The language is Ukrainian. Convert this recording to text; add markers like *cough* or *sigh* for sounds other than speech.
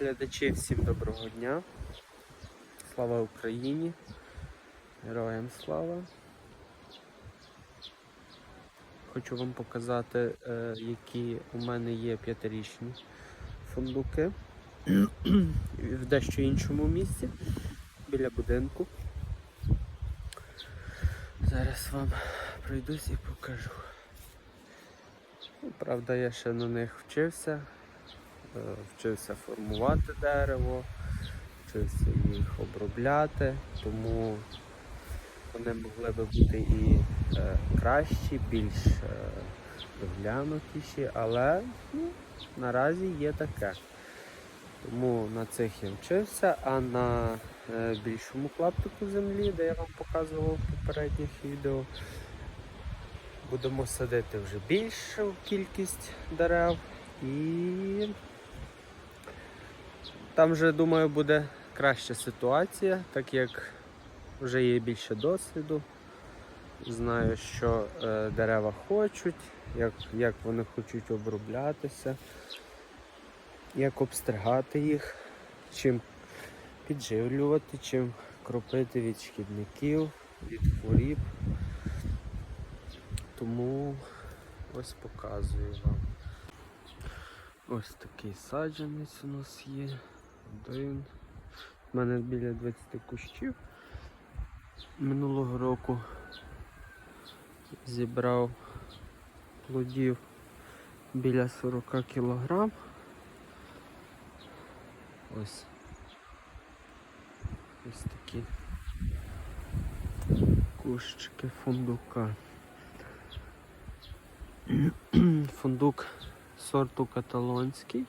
Глядачі, всім доброго дня. Слава Україні. Героям слава. Хочу вам показати, е, які у мене є п'ятирічні фундуки в дещо іншому місці біля будинку. Зараз вам пройдусь і покажу. Правда, я ще на них вчився. Е, Вчився формувати дерево, вчився їх обробляти, тому вони могли би бути і е, кращі, більш е, доглянутіші, але ну, наразі є таке. Тому на цих я вчився, а на е, більшому клаптику землі, де я вам показував в попередніх відео, будемо садити вже більшу кількість дерев і там вже, думаю, буде краща ситуація, так як вже є більше досвіду. Знаю, що е, дерева хочуть, як, як вони хочуть оброблятися, як обстригати їх, чим підживлювати, чим кропити від шкідників, від хворіб. Тому ось показую вам. Ось такий саджанець у нас є. Один. У мене біля 20 кущів. Минулого року зібрав плодів біля 40 кілограм. Ось. Ось такі кущики фундука. *clears throat* Фундук сорту каталонський.